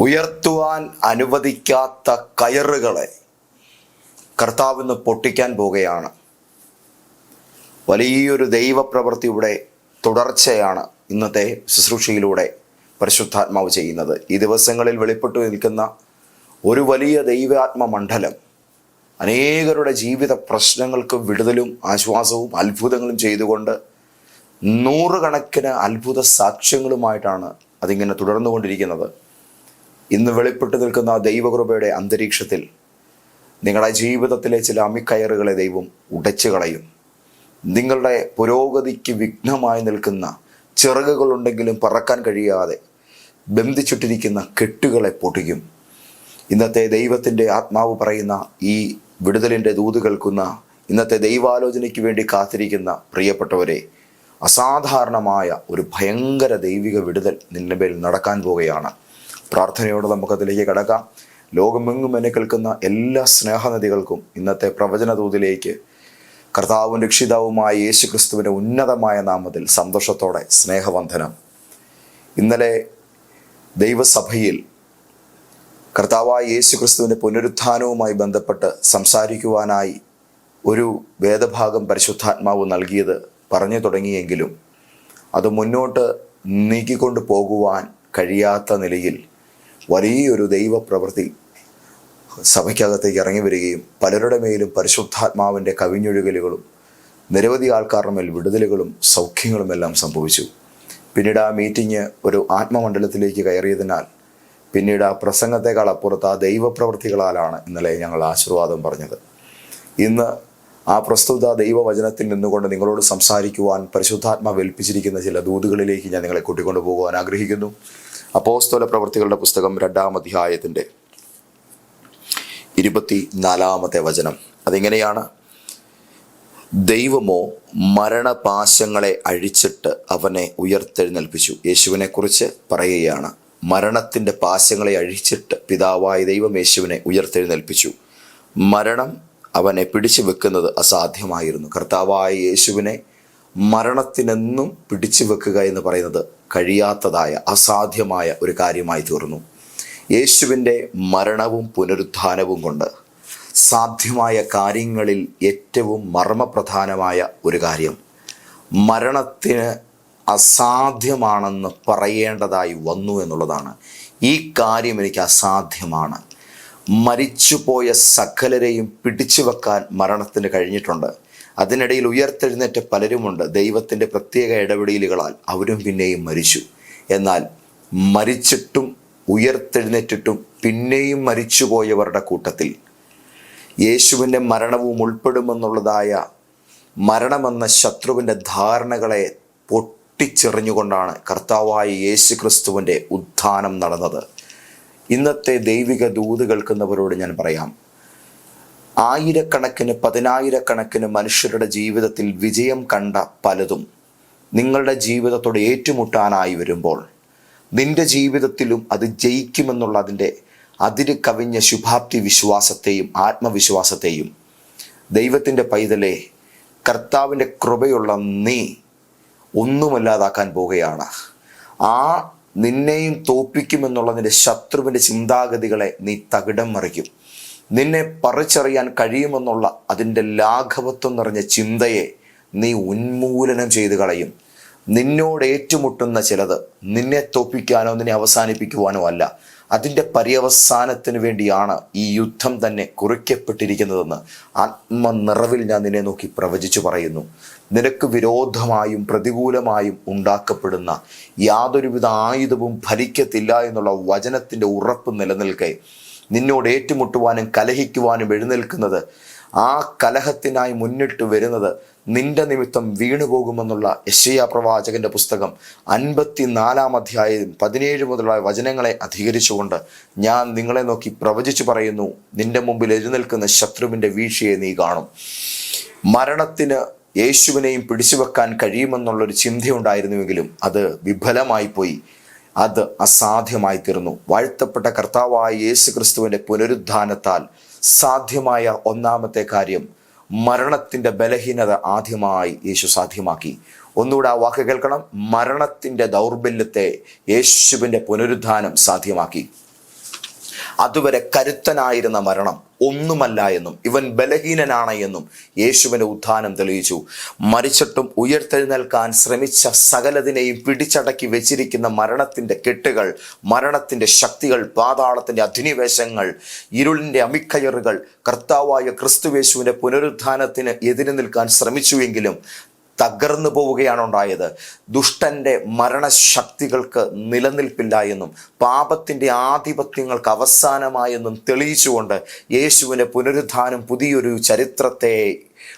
ഉയർത്തുവാൻ അനുവദിക്കാത്ത കയറുകളെ കർത്താവിന്ന് പൊട്ടിക്കാൻ പോകുകയാണ് വലിയൊരു ദൈവപ്രവൃത്തിയുടെ തുടർച്ചയാണ് ഇന്നത്തെ ശുശ്രൂഷയിലൂടെ പരിശുദ്ധാത്മാവ് ചെയ്യുന്നത്. ഈ ദിവസങ്ങളിൽ വെളിപ്പെട്ടു നിൽക്കുന്ന ഒരു വലിയ ദൈവാത്മ മണ്ഡലം അനേകരുടെ ജീവിത പ്രശ്നങ്ങൾക്ക് വിടുതലും ആശ്വാസവും അത്ഭുതങ്ങളും ചെയ്തുകൊണ്ട് നൂറുകണക്കിന് അത്ഭുത സാക്ഷ്യങ്ങളുമായിട്ടാണ് അതിങ്ങനെ തുടർന്നുകൊണ്ടിരിക്കുന്നത്. ഇന്ന് വെളിപ്പെട്ടു നിൽക്കുന്ന ദൈവകൃപയുടെ അന്തരീക്ഷത്തിൽ നിങ്ങളുടെ ജീവിതത്തിലെ ചില അമിക്കയറുകളെ ദൈവം ഉടച്ചു കളയും. നിങ്ങളുടെ പുരോഗതിക്ക് വിഘ്നമായി നിൽക്കുന്ന ചിറകുകളുണ്ടെങ്കിലും പറക്കാൻ കഴിയാതെ ബന്ധിച്ചിട്ടിരിക്കുന്ന കെട്ടുകളെ പൊട്ടിക്കും ഇന്നത്തെ ദൈവത്തിന്റെ ആത്മാവ് പറയുന്ന ഈ വിടുതലിന്റെ ദൂത് കേൾക്കുന്ന ഇന്നത്തെ ദൈവാലോചനയ്ക്ക് വേണ്ടി കാത്തിരിക്കുന്ന പ്രിയപ്പെട്ടവരെ അസാധാരണമായ ഒരു ഭയങ്കര ദൈവിക വിടുതൽ നിന്റെ നടക്കാൻ പോവുകയാണ്. പ്രാർത്ഥനയോടെ നമുക്കതിലേക്ക് കടക്കാം. ലോകമെങ്ങും എന്നെ കേൾക്കുന്ന എല്ലാ സ്നേഹനദികൾക്കും ഇന്നത്തെ പ്രവചന ദൂതിലേക്ക് കർത്താവും രക്ഷിതാവുമായ യേശു ക്രിസ്തുവിന്റെ ഉന്നതമായ നാമത്തിൽ സന്തോഷത്തോടെ സ്നേഹവന്ധനം ഇന്നലെ ദൈവസഭയിൽ കർത്താവായ യേശു ക്രിസ്തുവിന്റെ പുനരുത്ഥാനവുമായി ബന്ധപ്പെട്ട് സംസാരിക്കുവാനായി ഒരു വേദഭാഗം പരിശുദ്ധാത്മാവ് നൽകിയത് പറഞ്ഞു തുടങ്ങിയെങ്കിലും അത് മുന്നോട്ട് നീക്കിക്കൊണ്ട് പോകുവാൻ കഴിയാത്ത നിലയിൽ വലിയൊരു ദൈവപ്രവൃത്തി സഭയ്ക്കകത്തേക്ക് ഇറങ്ങി വരികയും പലരുടെ മേലും പരിശുദ്ധാത്മാവിന്റെ കവിഞ്ഞൊഴുകലുകളും നിരവധി ആൾക്കാരുടെ മേൽ വിടുതലുകളും സൗഖ്യങ്ങളും എല്ലാം സംഭവിച്ചു. പിന്നീട് ആ മീറ്റിംഗ് ഒരു ആത്മമണ്ഡലത്തിലേക്ക് കയറിയതിനാൽ പിന്നീട് ആ പ്രസംഗത്തെക്കാൾ അപ്പുറത്ത് ആ ദൈവപ്രവൃത്തികളാലാണ് ഇന്നലെ ഞങ്ങൾ ആശീർവാദം പറഞ്ഞത്. ഇന്ന് ആ പ്രസ്തുത ദൈവവചനത്തിൽ നിന്നുകൊണ്ട് നിങ്ങളോട് സംസാരിക്കുവാൻ പരിശുദ്ധാത്മാവ് ഏൽപ്പിച്ചിരിക്കുന്ന ചില ദൂതുകളിലേക്ക് ഞാൻ നിങ്ങളെ കൂട്ടിക്കൊണ്ടു പോകുവാൻ ആഗ്രഹിക്കുന്നു. അപ്പോസ്തോല പ്രവർത്തികളുടെ പുസ്തകം രണ്ടാം അധ്യായത്തിന്റെ ഇരുപത്തി നാലാമത്തെ വചനം. അതിങ്ങനെയാണ്? ദൈവമോ മരണപാശങ്ങളെ അഴിച്ചിട്ട് അവനെ ഉയർത്തെഴുന്നേൽപ്പിച്ചു. യേശുവിനെ കുറിച്ച് പറയുകയാണ്. മരണത്തിന്റെ പാശങ്ങളെ അഴിച്ചിട്ട് പിതാവായ ദൈവം യേശുവിനെ ഉയർത്തെഴുന്നേൽപ്പിച്ചു. മരണം അവനെ പിടിച്ചു വെക്കുന്നത് അസാധ്യമായിരുന്നു. കർത്താവായ യേശുവിനെ മരണത്തിനെന്നും പിടിച്ചു വെക്കുക എന്ന് പറയുന്നത് കഴിയാത്തതായ അസാധ്യമായ ഒരു കാര്യമായി തീർന്നു. യേശുവിന്റെ മരണവും പുനരുത്ഥാനവും കൊണ്ട് സാധ്യമായ കാര്യങ്ങളിൽ ഏറ്റവും മർമ്മപ്രധാനമായ ഒരു കാര്യം മരണത്തിന് അസാധ്യമാണെന്ന് പറയേണ്ടതായി വന്നു എന്നുള്ളതാണ്. ഈ കാര്യം എനിക്ക് അസാധ്യമാണ്. മരിച്ചുപോയ സകലരെയും പിടിച്ചു വെക്കാൻ മരണത്തിന് കഴിഞ്ഞിട്ടുണ്ട്. അതിനിടയിൽ ഉയർത്തെഴുന്നേറ്റ പലരുമുണ്ട്. ദൈവത്തിന്റെ പ്രത്യേക ഇടപെടലുകളാൽ അവരും പിന്നെയും മരിച്ചു. എന്നാൽ മരിച്ചിട്ടും ഉയർത്തെഴുന്നേറ്റിട്ടും പിന്നെയും മരിച്ചുപോയവരുടെ കൂട്ടത്തിൽ യേശുവിന്റെ മരണവും ഉൾപ്പെടുമെന്നുള്ളതായ മരണമെന്ന ശത്രുവിന്റെ ധാരണകളെ പൊട്ടിച്ചെറിഞ്ഞുകൊണ്ടാണ് കർത്താവായ യേശു ക്രിസ്തുവിന്റെ ഉത്ഥാനം നടന്നത്. ഇന്നത്തെ ദൈവിക ദൂത് കേൾക്കുന്നവരോട് ഞാൻ പറയാം. ആയിരക്കണക്കിന് പതിനായിരക്കണക്കിന് മനുഷ്യരുടെ ജീവിതത്തിൽ വിജയം കണ്ട പലതും നിങ്ങളുടെ ജീവിതത്തോട് ഏറ്റുമുട്ടാനായി വരുമ്പോൾ നിന്റെ ജീവിതത്തിലും അത് ജയിക്കുമെന്നുള്ള അതിന്റെ അതിര് കവിഞ്ഞ ശുഭാപ്തി വിശ്വാസത്തെയും ആത്മവിശ്വാസത്തെയും ദൈവത്തിന്റെ പൈതലെ കർത്താവിന്റെ കൃപയുള്ള നീ ഒന്നുമല്ലാതാക്കാൻ പോവുകയാണ്. ആ നിന്നെയും തോപ്പിക്കുമെന്നുള്ളതിന്റെ ശത്രുവിന്റെ ചിന്താഗതികളെ നീ തകിടം മറിക്കും. നിന്നെ പറിച്ചറിയാൻ കഴിയുമെന്നുള്ള അതിന്റെ ലാഘവത്വം നിറഞ്ഞ ചിന്തയെ നീ ഉന്മൂലനം ചെയ്തു കളയും. നിന്നോട് ഏറ്റുമുട്ടുന്ന ചിലത് നിന്നെ തോപ്പിക്കാനോ നിന്നെ അവസാനിപ്പിക്കുവാനോ അല്ല. അതിന്റെ പര്യവസാനത്തിന് വേണ്ടിയാണ് ഈ യുദ്ധം തന്നെ കുറിക്കപ്പെട്ടിരിക്കുന്നതെന്ന് ആത്മനിറവിൽ ഞാൻ നിന്നെ നോക്കി പ്രവചിച്ചു പറയുന്നു. നിനക്ക് വിരോധമായും പ്രതികൂലമായും ഉണ്ടാക്കപ്പെടുന്ന യാതൊരുവിധ ആയുധവും ഭരിക്കത്തില്ല എന്നുള്ള വചനത്തിന്റെ ഉറപ്പ് നിലനിൽക്കെ നിന്നോട് ഏറ്റുമുട്ടുവാനും കലഹിക്കുവാനും എഴുന്നേൽക്കുന്നത് ആ കലഹത്തിനായി മുന്നിട്ട് വരുന്നത് നിന്റെ നിമിത്തം വീണു പോകുമെന്നുള്ള യശയ പ്രവാചകന്റെ പുസ്തകം അൻപത്തിനാലാം അധ്യായം പതിനേഴ് മുതലുള്ള വചനങ്ങളെ അധികരിച്ചുകൊണ്ട് ഞാൻ നിങ്ങളെ നോക്കി പ്രവചിച്ചു പറയുന്നു. നിന്റെ മുമ്പിൽ എഴുന്നേൽക്കുന്ന ശത്രുവിന്റെ വീഴ്ചയെ നീ കാണും. മരണത്തിന് യേശുവിനെയും പിടിച്ചു വെക്കാൻ കഴിയുമെന്നുള്ളൊരു ചിന്തയുണ്ടായിരുന്നുവെങ്കിലും അത് വിഫലമായി പോയി അത് അസാധ്യമായി തീർന്നു വാഴ്ത്തപ്പെട്ട കർത്താവായ യേശു ക്രിസ്തുവിന്റെ പുനരുദ്ധാനത്താൽ സാധ്യമായ ഒന്നാമത്തെ കാര്യം മരണത്തിന്റെ ബലഹീനത ആദ്യമായി യേശു സാധ്യമാക്കി. ഒന്നുകൂടെ ആ വാക്ക് കേൾക്കണം. മരണത്തിന്റെ ദൗർബല്യത്തെ യേശുവിന്റെ പുനരുദ്ധാനം സാധ്യമാക്കി. അതുവരെ കരുത്തനായിരുന്ന മരണം ഒന്നുമല്ല എന്നും ഇവൻ ബലഹീനനാണ് എന്നും യേശുവിന്റെ ഉത്ഥാനം തെളിയിച്ചു. മരിച്ചിട്ടും ഉയർത്തെഴുന്നേൽക്കാൻ ശ്രമിച്ച സകലതിനെയും പിടിച്ചടക്കി വെച്ചിരിക്കുന്ന മരണത്തിന്റെ കെട്ടുകൾ മരണത്തിന്റെ ശക്തികൾ പാതാളത്തിന്റെ അധിനിവേശങ്ങൾ ഇരുളിന്റെ അമിക്കയറുകൾ കർത്താവായ ക്രിസ്തുവേശുവിന്റെ പുനരുത്ഥാനത്തിന് എതിരെ നിൽക്കാൻ ശ്രമിച്ചുവെങ്കിലും തകർന്നു പോവുകയാണ് ഉണ്ടായത്. ദുഷ്ടന്റെ മരണശക്തികൾക്ക് നിലനിൽപ്പില്ല എന്നും പാപത്തിന്റെ ആധിപത്യങ്ങൾക്ക് അവസാനമായെന്നും തെളിയിച്ചുകൊണ്ട് യേശുവിന്റെ പുനരുദ്ധാനം പുതിയൊരു ചരിത്രത്തെ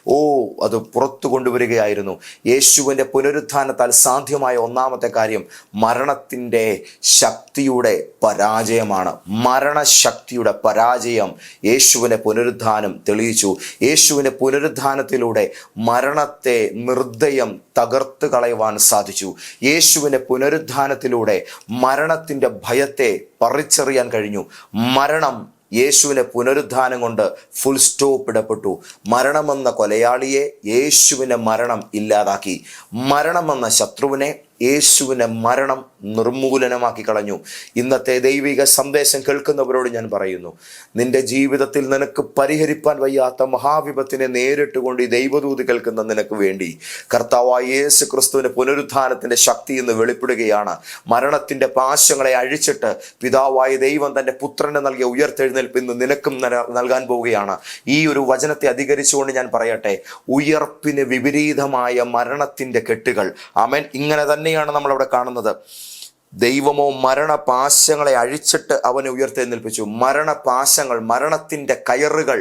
ഓ അത് പുറത്തു കൊണ്ടുവരികയായിരുന്നു. യേശുവിന്റെ പുനരുത്ഥാനത്താൽ സാധ്യമായ ഒന്നാമത്തെ കാര്യം മരണത്തിന്റെ ശക്തിയുടെ പരാജയമാണ്. മരണശക്തിയുടെ പരാജയം യേശുവിന്റെ പുനരുദ്ധാനം തെളിയിച്ചു. യേശുവിന്റെ പുനരുദ്ധാനത്തിലൂടെ മരണത്തെ നിർദ്ദയം തകർത്ത് കളയുവാൻ സാധിച്ചു. യേശുവിന്റെ പുനരുദ്ധാനത്തിലൂടെ മരണത്തിന്റെ ഭയത്തെ പറിച്ചെറിയാൻ കഴിഞ്ഞു. മരണം യേശുവിനെ പുനരുദ്ധാനം കൊണ്ട് ഫുൾ സ്റ്റോപ്പ് ഇടപെട്ടു മരണമെന്ന കൊലയാളിയെ യേശുവിന്റെ മരണം ഇല്ലാതാക്കി. മരണമെന്ന ശത്രുവിനെ യേശുവിന്റെ മരണം നിർമൂലനമാക്കി കളഞ്ഞു. ഇന്നത്തെ ദൈവിക സന്ദേശം കേൾക്കുന്നവരോട് ഞാൻ പറയുന്നു നിന്റെ ജീവിതത്തിൽ നിനക്ക് പരിഹരിപ്പാൻ വയ്യാത്ത മഹാവിപത്തിനെ നേരിട്ട് കൊണ്ട് ഈ ദൈവദൂത് കേൾക്കുന്ന നിനക്ക് വേണ്ടി. കർത്താവായ യേശു ക്രിസ്തുവിന്റെ പുനരുദ്ധാനത്തിന്റെ ശക്തി ഇന്ന് വെളിപ്പെടുകയാണ്. മരണത്തിന്റെ പാശങ്ങളെ അഴിച്ചിട്ട് പിതാവായ ദൈവം തന്റെ പുത്രനെ നൽകിയ ഉയർത്തെഴുന്നേൽപ്പ് ഇന്ന് നിനക്കും നൽകാൻ പോവുകയാണ്. ഈ ഒരു വചനത്തെ അധികരിച്ചുകൊണ്ട് ഞാൻ പറയട്ടെ ഉയർപ്പിന് വിപരീതമായ മരണത്തിന്റെ കെട്ടുകൾ. അമൻ ഇങ്ങനെ തന്നെയാണ് നമ്മൾ അവിടെ കാണുന്നത്. ദൈവമോ മരണപാശങ്ങളെ അഴിച്ചിട്ട് അവനെ ഉയർത്തെഴുന്നേൽപ്പിച്ചു മരണപാശങ്ങൾ മരണത്തിന്റെ കയറുകൾ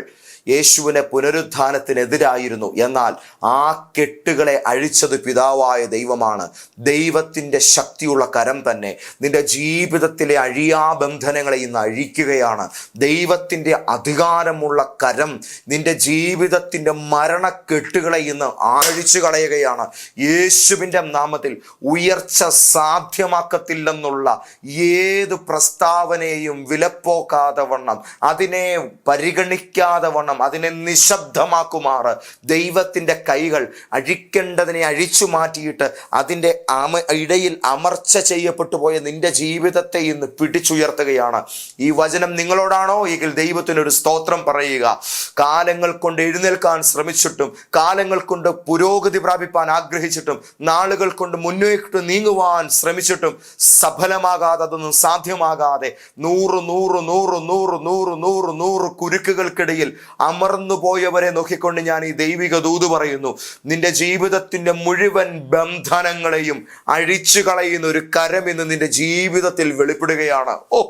യേശുവിനെ പുനരുദ്ധാനത്തിനെതിരായിരുന്നു. എന്നാൽ ആ കെട്ടുകളെ അഴിച്ചത് പിതാവായ ദൈവമാണ്. ദൈവത്തിന്റെ ശക്തിയുള്ള കരം തന്നെ നിന്റെ ജീവിതത്തിലെ അഴിയാബന്ധനങ്ങളെ ഇന്ന് അഴിക്കുകയാണ്. ദൈവത്തിന്റെ അധികാരമുള്ള കരം നിന്റെ ജീവിതത്തിന്റെ മരണക്കെട്ടുകളെ ഇന്ന് ആഴിച്ചു കളയുകയാണ്. യേശുവിന്റെ നാമത്തിൽ ഉയർച്ച സാധ്യമാക്കത്തില്ലെന്നുള്ള ഏത് പ്രസ്താവനയും വിലപ്പോക്കാതെ വണ്ണം അതിനെ പരിഗണിക്കാതെ വണ്ണം അതിനെ നിശബ്ദമാക്കുമാറ്. ദൈവത്തിന്റെ കൈകൾ അഴിക്കേണ്ടതിനെ അഴിച്ചു മാറ്റിയിട്ട് അതിന്റെ അമ ഇടയിൽ അമർച്ച ചെയ്യപ്പെട്ടു പോയ നിന്റെ ജീവിതത്തെ ഇന്ന് പിടിച്ചുയർത്തുകയാണ്. ഈ വചനം നിങ്ങളോടാണോ? എങ്കിൽ ദൈവത്തിനൊരു സ്തോത്രം പറയുക. കാലങ്ങൾ കൊണ്ട് എഴുന്നേൽക്കാൻ ശ്രമിച്ചിട്ടും കാലങ്ങൾ കൊണ്ട് പുരോഗതി പ്രാപിപ്പാൻ ആഗ്രഹിച്ചിട്ടും നാളുകൾ കൊണ്ട് മുന്നോട്ട് നീങ്ങുവാൻ ശ്രമിച്ചിട്ടും സഫലമാകാതെ അതൊന്നും സാധ്യമാകാതെ നൂറ് നൂറ് നൂറ് നൂറ് നൂറ് നൂറ് നൂറ് കുരുക്കുകൾക്കിടയിൽ അമർന്നു പോയവരെ നോക്കിക്കൊണ്ട് ഞാൻ ഈ ദൈവിക ദൂത് പറയുന്നു. നിന്റെ ജീവിതത്തിന്റെ മുഴുവൻ ബന്ധനങ്ങളെയും അഴിച്ചു കളയുന്ന ഒരു കരം ഇന്ന് നിന്റെ ജീവിതത്തിൽ വെളിപ്പെടുകയാണ്. ഓ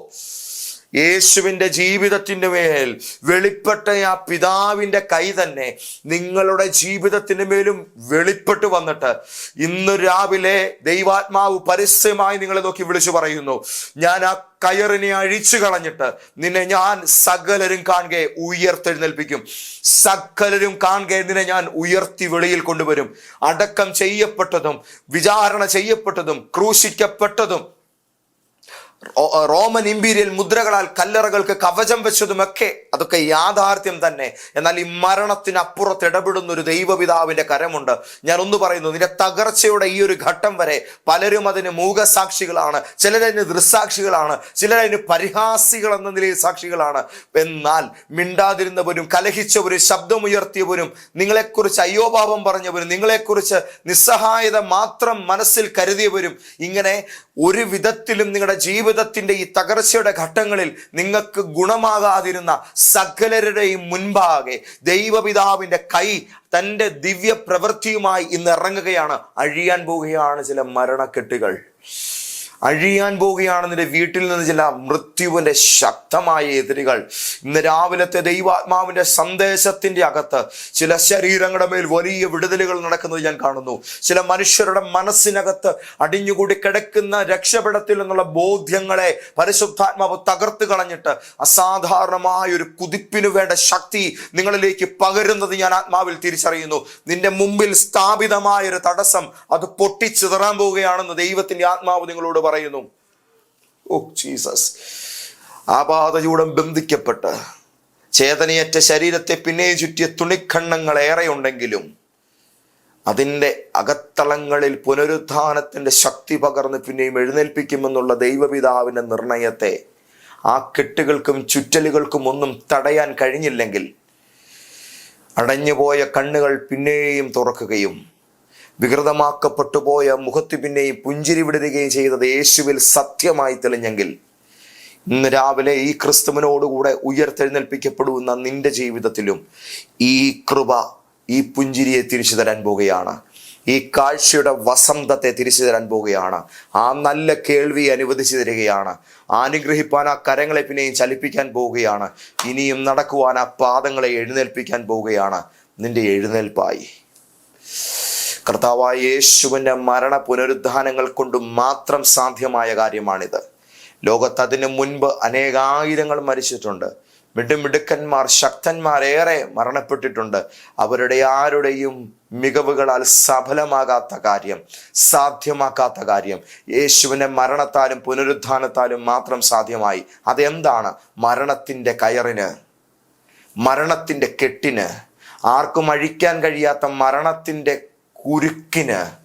യേശുവിന്റെ ജീവിതത്തിന്റെ മേൽ വെളിപ്പെട്ട ആ പിതാവിന്റെ കൈ തന്നെ നിങ്ങളുടെ ജീവിതത്തിന്റെ മേലും വെളിപ്പെട്ട് വന്നിട്ട് ഇന്ന് രാവിലെ ദൈവാത്മാവ് പരസ്യമായി നിങ്ങളെ നോക്കി വിളിച്ചു പറയുന്നു ഞാൻ ആ കയറിനെ അഴിച്ചു കളഞ്ഞിട്ട് നിന്നെ ഞാൻ സകലരും കാണുക ഉയർത്തെഴുന്നേൽപ്പിക്കും. സകലരും കാണുക നിന്നെ ഞാൻ ഉയർത്തി വെളിയിൽ കൊണ്ടുവരും. അടക്കം ചെയ്യപ്പെട്ടതും വിചാരണ ചെയ്യപ്പെട്ടതും ക്രൂശിക്കപ്പെട്ടതും റോമൻ ഇമ്പീരിയൽ മുദ്രകളാൽ കല്ലറകൾക്ക് കവചം വെച്ചതുമൊക്കെ അതൊക്കെ യാഥാർത്ഥ്യം തന്നെ. എന്നാൽ ഈ മരണത്തിനപ്പുറത്ത് ഇടപെടുന്ന ഒരു ദൈവപിതാവിന്റെ കരമുണ്ട്. ഞാൻ ഒന്ന് പറയുന്നു നിന്റെ തകർച്ചയുടെ ഈ ഒരു ഘട്ടം വരെ പലരും അതിന് മൂകസാക്ഷികളാണ് ചിലരതിന് ദൃസാക്ഷികളാണ് ചിലരതിന് പരിഹാസികൾ എന്ന നിലയിൽ സാക്ഷികളാണ്. എന്നാൽ മിണ്ടാതിരുന്നവരും കലഹിച്ചവരും ശബ്ദമുയർത്തിയവരും നിങ്ങളെക്കുറിച്ച് അയ്യോഭാവം പറഞ്ഞവരും നിങ്ങളെക്കുറിച്ച് നിസ്സഹായത മാത്രം മനസ്സിൽ കരുതിയവരും ഇങ്ങനെ ഒരു വിധത്തിലും നിങ്ങളുടെ ജീവിതത്തിന്റെ ഈ തകർച്ചയുടെ ഘട്ടങ്ങളിൽ നിങ്ങൾക്ക് ഗുണമാകാതിരുന്ന സകലരുടെയും മുൻപാകെ ദൈവപിതാവിന്റെ കൈ തന്റെ ദിവ്യ പ്രവൃത്തിയുമായി ഇന്ന് ഇറങ്ങുകയാണ് അഴിയാൻ പോവുകയാണ് ചില മരണക്കെട്ടുകൾ. അഴിയാൻ പോവുകയാണ് നിന്റെ വീട്ടിൽ നിന്ന് ചില മൃത്യുവിന്റെ ശക്തമായ എതിരുകൾ. ഇന്ന് രാവിലത്തെ ദൈവാത്മാവിന്റെ സന്ദേശത്തിന്റെ അകത്ത് ചില ശരീരങ്ങളുടെ മേൽ വലിയ വിടുതലുകൾ നടക്കുന്നത് ഞാൻ കാണുന്നു. ചില മനുഷ്യരുടെ മനസ്സിനകത്ത് അടിഞ്ഞുകൂടി കിടക്കുന്ന രക്ഷപ്പെടത്തിൽ നിന്നുള്ള ബോധ്യങ്ങളെ പരിശുദ്ധാത്മാവ് തകർത്ത് കളഞ്ഞിട്ട് അസാധാരണമായ ഒരു കുതിപ്പിനു വേണ്ട ശക്തി നിങ്ങളിലേക്ക് പകരുന്നത് ഞാൻ ആത്മാവിൽ തിരിച്ചറിയുന്നു. നിന്റെ മുമ്പിൽ സ്ഥാപിതമായ ഒരു തടസ്സം അത് പൊട്ടിച്ചിതറാൻ പോവുകയാണെന്ന് ദൈവത്തിന്റെ ആത്മാവ് നിങ്ങളോട് പറയുന്നു. Oh Jesus. ആപാതയൂടം ബന്ധിക്കപ്പെട്ട് ചേതനയറ്റ ശരീരത്തെ പിന്നെയും ചുറ്റിയ തുണിക്കണ്ണങ്ങൾ ഏറെയുണ്ടെങ്കിലും അതിന്റെ അകത്തളങ്ങളിൽ പുനരുത്ഥാനത്തിന്റെ ശക്തി പകർന്ന് പിന്നെയും എഴുന്നേൽപ്പിക്കുമെന്നുള്ള ദൈവപിതാവിന്റെ നിർണയത്തെ ആ കെട്ടുകൾക്കും ചുറ്റലുകൾക്കും ഒന്നും തടയാൻ കഴിഞ്ഞില്ലെങ്കിൽ അടഞ്ഞുപോയ കണ്ണുകൾ പിന്നെയും തുറക്കുകയും വികൃതമാക്കപ്പെട്ടു പോയ മുഖത്ത് പിന്നെയും പുഞ്ചിരി വിടരുകയും ചെയ്തത് യേശുവിൽ സത്യമായി തെളിഞ്ഞെങ്കിൽ ഇന്ന് രാവിലെ ഈ ക്രിസ്തുവിനോടുകൂടെ ഉയർത്തെഴുന്നേൽപ്പിക്കപ്പെടുന്ന നിന്റെ ജീവിതത്തിലും ഈ കൃപ ഈ പുഞ്ചിരിയെ തിരിച്ചു തരാൻ പോവുകയാണ് ഈ കാഴ്ചയുടെ വസന്തത്തെ തിരിച്ചു തരാൻ പോവുകയാണ് ആ നല്ല കേൾവി അനുവദിച്ചു തരികയാണ്. അനുഗ്രഹിപ്പാൻ ആ കരങ്ങളെ പിന്നെയും ചലിപ്പിക്കാൻ പോവുകയാണ് ഇനിയും നടക്കുവാൻ ആ പാദങ്ങളെ എഴുന്നേൽപ്പിക്കാൻ പോവുകയാണ് നിന്റെ എഴുന്നേൽപ്പായി. കർത്താവായ യേശുവിന്റെ മരണ പുനരുദ്ധാനങ്ങൾ കൊണ്ട് മാത്രം സാധ്യമായ കാര്യമാണിത്. ലോകത്ത് അതിനു മുൻപ് അനേകായിരങ്ങൾ മരിച്ചിട്ടുണ്ട്. മിടുമിടുക്കന്മാർ ശക്തന്മാർ ഏറെ മരണപ്പെട്ടിട്ടുണ്ട്. അവരുടെ ആരുടെയും മികവുകളാൽ സഫലമാകാത്ത കാര്യം സാധ്യമാക്കാത്ത കാര്യം യേശുവിനെ മരണത്താലും പുനരുദ്ധാനത്താലും മാത്രം സാധ്യമായി. അതെന്താണ്? മരണത്തിന്റെ കയറിന് മരണത്തിന്റെ കെട്ടിന്. ആർക്കും അഴിക്കാൻ കഴിയാത്ത മരണത്തിന്റെ കുരുക്കിന്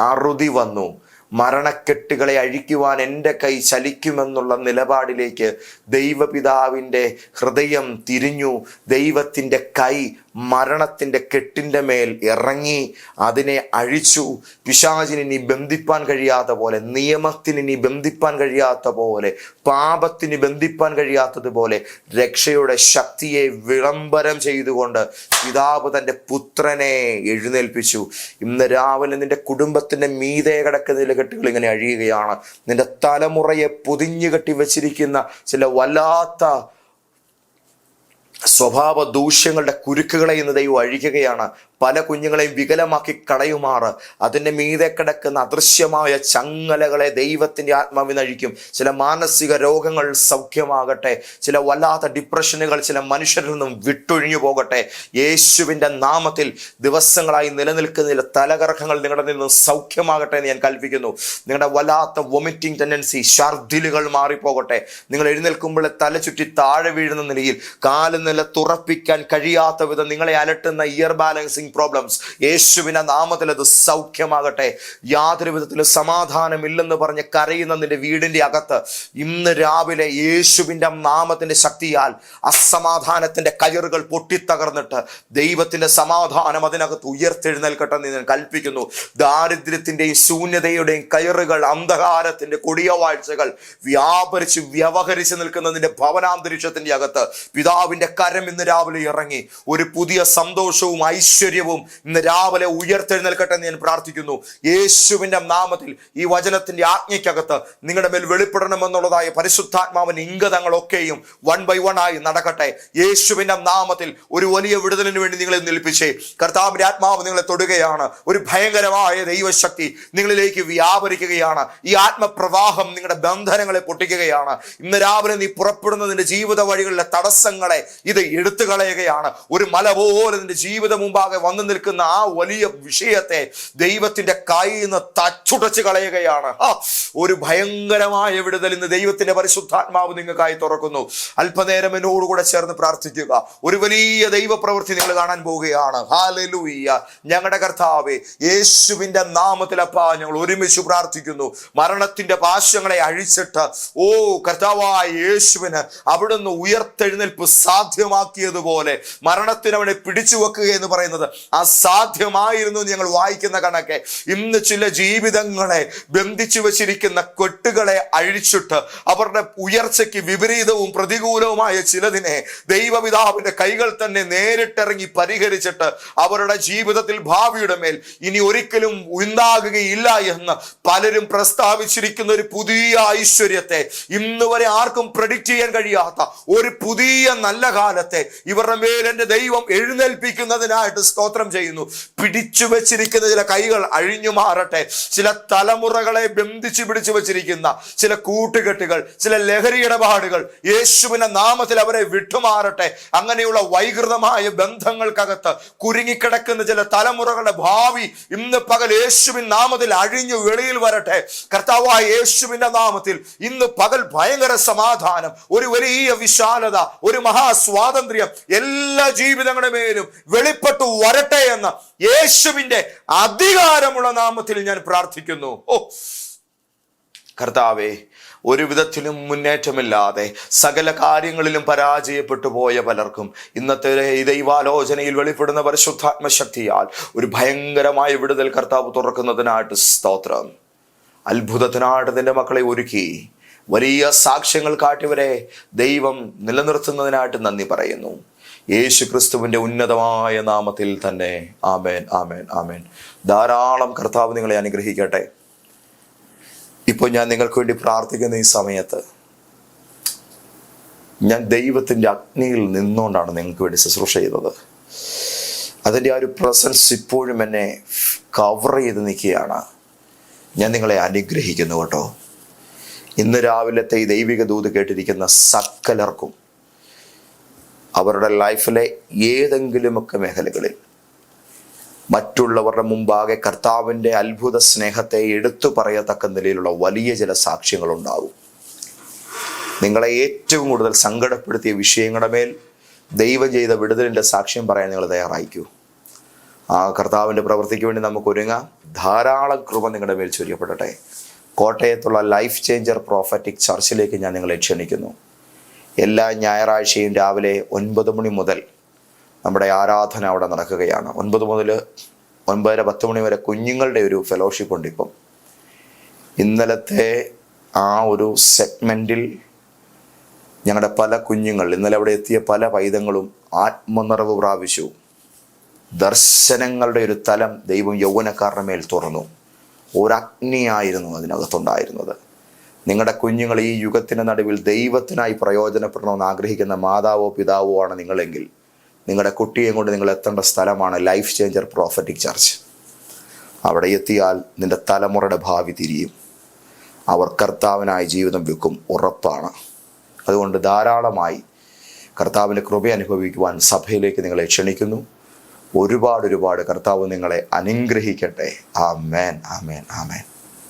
അറുതി വന്നു. മരണക്കെട്ടുകളെ അഴിക്കുവാൻ എന്റെ കൈ ചലിക്കുമെന്നുള്ള നിലപാടിലേക്ക് ദൈവപിതാവിന്റെ ഹൃദയം തിരിഞ്ഞു. ദൈവത്തിന്റെ കൈ മരണത്തിന്റെ കെട്ടിന്റെ മേൽ ഇറങ്ങി അതിനെ അഴിച്ചു. പിശാചിന് ബന്ധിപ്പാൻ കഴിയാത്ത പോലെ നിയമത്തിന് ബന്ധിപ്പാൻ കഴിയാത്ത പോലെ പാപത്തിന് ബന്ധിപ്പാൻ കഴിയാത്തതുപോലെ രക്ഷയുടെ ശക്തിയെ വിളംബരം ചെയ്തുകൊണ്ട് പിതാവ് തന്റെ പുത്രനെ എഴുന്നേൽപ്പിച്ചു. ഇന്ന് രാവിലെ നിന്റെ കുടുംബത്തിന്റെ മീതെ കിടക്കുന്ന കെട്ടുകൾ ഇങ്ങനെ അഴിയുകയാണ്. നിന്റെ തലമുറയെ പൊതിഞ്ഞു കെട്ടി വെച്ചിരിക്കുന്ന ചില വല്ലാത്ത സ്വഭാവ ദൂഷ്യങ്ങളുടെ കുരുക്കുകളെ ഇന്ന് ദൈവം അഴിക്കുകയാണ് പല കുഞ്ഞുങ്ങളെയും വികലമാക്കി കളയുമാറ്. അതിന്റെ മീതെ കിടക്കുന്ന അദൃശ്യമായ ചങ്ങലകളെ ദൈവത്തിന്റെ ആത്മാവിന് അഴിക്കും ചില മാനസിക രോഗങ്ങൾ സൗഖ്യമാകട്ടെ ചില വല്ലാത്ത ഡിപ്രഷനുകൾ ചില മനുഷ്യരിൽ നിന്നും വിട്ടൊഴിഞ്ഞു പോകട്ടെ. യേശുവിന്റെ നാമത്തിൽ ദിവസങ്ങളായി നിലനിൽക്കുന്ന തലകറക്കങ്ങൾ നിങ്ങളുടെ നിന്നും സൗഖ്യമാകട്ടെ എന്ന് ഞാൻ കൽപ്പിക്കുന്നു. നിങ്ങളുടെ വല്ലാത്ത വൊമിറ്റിംഗ് ടെൻഡൻസി ഷർദിലുകൾ മാറിപ്പോകട്ടെ. നിങ്ങൾ എഴുന്നേൽക്കുമ്പോൾ തല ചുറ്റി താഴെ വീഴുന്ന നിലയിൽ കാൽ നില തുറപ്പിക്കാൻ കഴിയാത്ത വിധം നിങ്ങളെ അലട്ടുന്ന ഇയർ ബാലൻസിങ് പ്രോബ്ലംസ് യേശുവിന്റെ നാമത്തിൽ അത് സൗഖ്യമാകട്ടെ. യാതൊരു വിധത്തിലും സമാധാനമില്ലെന്ന് പറഞ്ഞ് കരയുന്ന നിന്റെ വീടിന്റെ അകത്ത് ഇന്ന് രാവിലെ യേശുവിന്റെ നാമത്തിന്റെ ശക്തിയാൽ അസമാധാനത്തിന്റെ കയറുകൾ പൊട്ടിത്തകർന്നിട്ട് ദൈവത്തിന്റെ സമാധാനം അതിനകത്ത് ഉയർത്തെഴുന്നേൽക്കട്ടെ എന്ന് ഞാൻ കൽപ്പിക്കുന്നു. ദാരിദ്ര്യത്തിന്റെയും ശൂന്യതയുടെയും കയറുകൾ അന്ധകാരത്തിന്റെ കൊടിയ വാഴ്ചകൾ വ്യാപരിച്ച് വ്യവഹരിച്ച് നിൽക്കുന്നതിന്റെ ഭവനാന്തരീക്ഷത്തിന്റെ അകത്ത് പിതാവിന്റെ കരം ഇന്ന് രാവിലെ ഇറങ്ങി. ഒരു പുതിയ സന്തോഷവും ഐശ്വര്യവും ഇന്ന് രാവിലെ ഉയർത്തെഴുന്നേൽക്കട്ടെ എന്ന് ഞാൻ പ്രാർത്ഥിക്കുന്നു. യേശുവിന്റെ നാമത്തിൽ ഈ വചനത്തിന്റെ ആജ്ഞയ്ക്കകത്ത് നിങ്ങളുടെ മേൽ വെളിപ്പെടണമെന്നുള്ളതായ പരിശുദ്ധാത്മാവിന്റെ ഇംഗതങ്ങളൊക്കെയും വൺ ബൈ വൺ ആയി നടക്കട്ടെ. യേശുവിന്റെ നാമത്തിൽ ഒരു വലിയ വിടുതലിന് വേണ്ടി നിങ്ങളെ നിൽപ്പിച്ചേ. കർത്താവിന്റെ ആത്മാവ് നിങ്ങളെ തൊടുകയാണ്. ഒരു ഭയങ്കരമായ ദൈവശക്തി നിങ്ങളിലേക്ക് വ്യാപരിക്കുകയാണ്. ഈ ആത്മപ്രവാഹം നിങ്ങളുടെ ബന്ധനങ്ങളെ പൊട്ടിക്കുകയാണ്. ഇന്ന് രാവിലെ നീ പുറപ്പെടുന്ന നിന്റെ ജീവിത വഴികളിലെ തടസ്സങ്ങളെ ഇത് എടുത്തു കളയുകയാണ് ഒരു മല പോലെ നിന്റെ ജീവിത മുമ്പാകെ വന്നു നിൽക്കുന്ന ആ വലിയ വിഷയത്തെ ദൈവത്തിന്റെ കയ്യിൽ നിന്ന് തച്ചുടച്ച് കളയുകയാണ്. ഒരു ഭയങ്കരമായ വിടുതൽ ഇന്ന് ദൈവത്തിന്റെ പരിശുദ്ധാത്മാവ് നിങ്ങൾക്കായി തുറക്കുന്നു. അല്പനേരം എന്നോടുകൂടെ ചേർന്ന് പ്രാർത്ഥിക്കുക. ഒരു വലിയ ദൈവപ്രവൃത്തി നിങ്ങൾ കാണാൻ പോവുകയാണ്. ഹാലലൂയ്യ ഞങ്ങളുടെ കർത്താവെ യേശുവിന്റെ നാമത്തിലപ്പാ ഞങ്ങൾ ഒരുമിച്ച് പ്രാർത്ഥിക്കുന്നു. മരണത്തിന്റെ പാശങ്ങളെ അഴിച്ചിട്ട് ഓ കർത്താവായ യേശുവിന് അവിടുന്ന് ഉയർത്തെഴുന്നേൽപ്പ് സാധ്യമാക്കിയതുപോലെ മരണത്തിന് അവനെ പിടിച്ചു വെക്കുക എന്ന് പറയുന്നത് അസാധ്യമായിരുന്നു ഞങ്ങൾ വായിക്കുന്ന കണക്കെ. ഇന്ന് ചില ജീവിതങ്ങളെ ബന്ധിച്ചു വച്ചിരിക്കുന്ന കെട്ടുകളെ അഴിച്ചിട്ട് അവരുടെ ഉയർച്ചയ്ക്ക് വിപരീതവും പ്രതികൂലവുമായ ചിലതിനെ ദൈവപിതാവിന്റെ കൈകൾ തന്നെ നേരിട്ടിറങ്ങി പരിഹരിച്ചിട്ട് അവരുടെ ജീവിതത്തിൽ ഭാവിയുടെ മേൽ ഇനി ഒരിക്കലും ഉണ്ടാകുകയില്ല എന്ന് പലരും പ്രസ്താവിച്ചിരിക്കുന്ന ഒരു പുതിയ ഐശ്വര്യത്തെ ഇന്ന് വരെ ആർക്കും പ്രഡിക്റ്റ് ചെയ്യാൻ കഴിയാത്ത ഒരു പുതിയ നല്ല കാലത്തെ ഇവരുടെ മേൽ ദൈവം എഴുന്നേൽപ്പിക്കുന്നതിനായിട്ട് സ്തോത്രം ചെയ്യുന്നു. പിടിച്ചു വെച്ചിരിക്കുന്ന ചില കൈകൾ അഴിഞ്ഞു മാറട്ടെ. ചില തലമുറകളെ ബന്ധിച്ചു പിടിച്ചു വെച്ചിരിക്കുന്ന ചില കൂട്ടുകെട്ടുകൾ ചില ലഹരി ഇടപാടുകൾ യേശുവിന്റെ നാമത്തിൽ അവരെ വിട്ടുമാറട്ടെ. അങ്ങനെയുള്ള വൈകൃതമായ ബന്ധങ്ങൾക്കകത്ത് കുരുങ്ങിക്കിടക്കുന്ന ചില തലമുറകളുടെ ഭാവി ഇന്ന് പകൽ യേശുവിൻ നാമത്തിൽ അഴിഞ്ഞു വെളിയിൽ വരട്ടെ. കർത്താവായ യേശുവിന്റെ നാമത്തിൽ ഇന്ന് പകൽ ഭയങ്കര സമാധാനം ഒരു വലിയ വിശാലത ഒരു മഹാസ്വാതന്ത്ര്യം എല്ലാ ജീവിതങ്ങളുടെ മേലും വെളിപ്പെട്ടു വരട്ടെ എന്ന് യേശുവിന്റെ അധികാരമുള്ള നാമത്തിൽ ഞാൻ പ്രാർത്ഥിക്കുന്നു. ഓ. കർത്താവേ ഒരു വിധത്തിലും മുന്നേറ്റമില്ലാതെ സകല കാര്യങ്ങളിലും പരാജയപ്പെട്ടു പോയ പലർക്കും ഇന്നത്തെ ഈ ദൈവാലോചനയിൽ വെളിപ്പെടുന്ന പരിശുദ്ധാത്മശക്തിയാൽ ഒരു ഭയങ്കരമായ വിടുതൽ കർത്താവ് തുറക്കുന്നതിനായിട്ട് സ്തോത്രം. അത്ഭുതത്തിനായിട്ട് നിന്റെ മക്കളെ ഒരുക്കി. വലിയ സാക്ഷ്യങ്ങൾ കാട്ടിവരെ ദൈവം നിലനിർത്തുന്നതിനായിട്ട് നന്ദി പറയുന്നു. യേശു ക്രിസ്തുവിന്റെ ഉന്നതമായ നാമത്തിൽ തന്നെ ആമേൻ ആമേൻ ആമേൻ. ധാരാളം കർത്താവ് നിങ്ങളെ അനുഗ്രഹിക്കട്ടെ. ഇപ്പോൾ ഞാൻ നിങ്ങൾക്ക് വേണ്ടി പ്രാർത്ഥിക്കുന്ന ഈ സമയത്ത് ഞാൻ ദൈവത്തിന്റെ അഗ്നിയിൽ നിന്നുകൊണ്ടാണ് നിങ്ങൾക്ക് വേണ്ടി ശുശ്രൂഷ ചെയ്തത്. അതിന്റെ ആ ഒരു പ്രസൻസ് ഇപ്പോഴും എന്നെ കവർ ചെയ്ത് നിൽക്കുകയാണ്. ഞാൻ നിങ്ങളെ അനുഗ്രഹിക്കുന്നു കേട്ടോ. ഇന്ന് രാവിലത്തെ ഈ ദൈവിക ദൂത് കേട്ടിരിക്കുന്ന സകലർക്കും അവരുടെ ലൈഫിലെ ഏതെങ്കിലുമൊക്കെ മേഖലകളിൽ മറ്റുള്ളവരുടെ മുമ്പാകെ കർത്താവിന്റെ അത്ഭുത സ്നേഹത്തെ എടുത്തു പറയത്തക്ക നിലയിലുള്ള വലിയ ചില സാക്ഷ്യങ്ങളുണ്ടാകും. നിങ്ങളെ ഏറ്റവും കൂടുതൽ സങ്കടപ്പെടുത്തിയ വിഷയങ്ങളുടെ മേൽ ദൈവം ചെയ്ത വിടുതലിന്റെ സാക്ഷ്യം പറയാൻ നിങ്ങൾ തയ്യാറായിക്കൂ ആ കർത്താവിന്റെ പ്രവൃത്തിക്ക് വേണ്ടി നമുക്ക് ഒരുങ്ങാം. ധാരാളം കൃപ നിങ്ങളുടെ മേൽ ചൊരിയപ്പെടട്ടെ. കോട്ടയത്തുള്ള ലൈഫ് ചേഞ്ചർ പ്രോഫറ്റിക് ചർച്ചിലേക്ക് ഞാൻ നിങ്ങളെ ക്ഷണിക്കുന്നു. എല്ലാ ഞായറാഴ്ചയും രാവിലെ ഒൻപത് മണി മുതൽ നമ്മുടെ ആരാധന അവിടെ നടക്കുകയാണ്. ഒൻപത് മുതൽ ഒൻപതര പത്ത് മണി വരെ കുഞ്ഞുങ്ങളുടെ ഒരു ഫെലോഷിപ്പ് ഉണ്ട് ഇപ്പം. ഇന്നലത്തെ ആ ഒരു സെഗ്മെന്റിൽ ഞങ്ങളുടെ പല കുഞ്ഞുങ്ങൾ ഇന്നലെ അവിടെ എത്തിയ പല വൈദങ്ങളും ആത്മനിറവ് പ്രാപിച്ചു ദർശനങ്ങളുടെ ഒരു തലം ദൈവം യൗവനക്കാരുടെ മേൽ തുറന്നു. ഒരഗ്നിയായിരുന്നു അതിനകത്തുണ്ടായിരുന്നത്. നിങ്ങളുടെ കുഞ്ഞുങ്ങൾ ഈ യുഗത്തിന്റെ നടുവിൽ ദൈവത്തിനായി പ്രയോജനപ്പെടണമെന്ന് ആഗ്രഹിക്കുന്ന മാതാവോ പിതാവോ ആണ് നിങ്ങളെങ്കിൽ നിങ്ങളുടെ കുട്ടിയെ കൊണ്ട് നിങ്ങൾ എത്തേണ്ട സ്ഥലമാണ് ലൈഫ് ചേഞ്ചർ പ്രോഫറ്റിക് ചർച്ച് അവിടെ എത്തിയാൽ നിന്റെ തലമുറയുടെ ഭാവി തിരിയും. അവർ കർത്താവിനായി ജീവിതം വെക്കും ഉറപ്പാണ്. അതുകൊണ്ട് ധാരാളമായി കർത്താവിന്റെ കൃപ അനുഭവിക്കുവാൻ സഭയിലേക്ക് നിങ്ങളെ ക്ഷണിക്കുന്നു. ഒരുപാട് ഒരുപാട് കർത്താവ് നിങ്ങളെ അനുഗ്രഹിക്കട്ടെ. ആ മേൻ ആ മേൻ ആ ആമേൻ.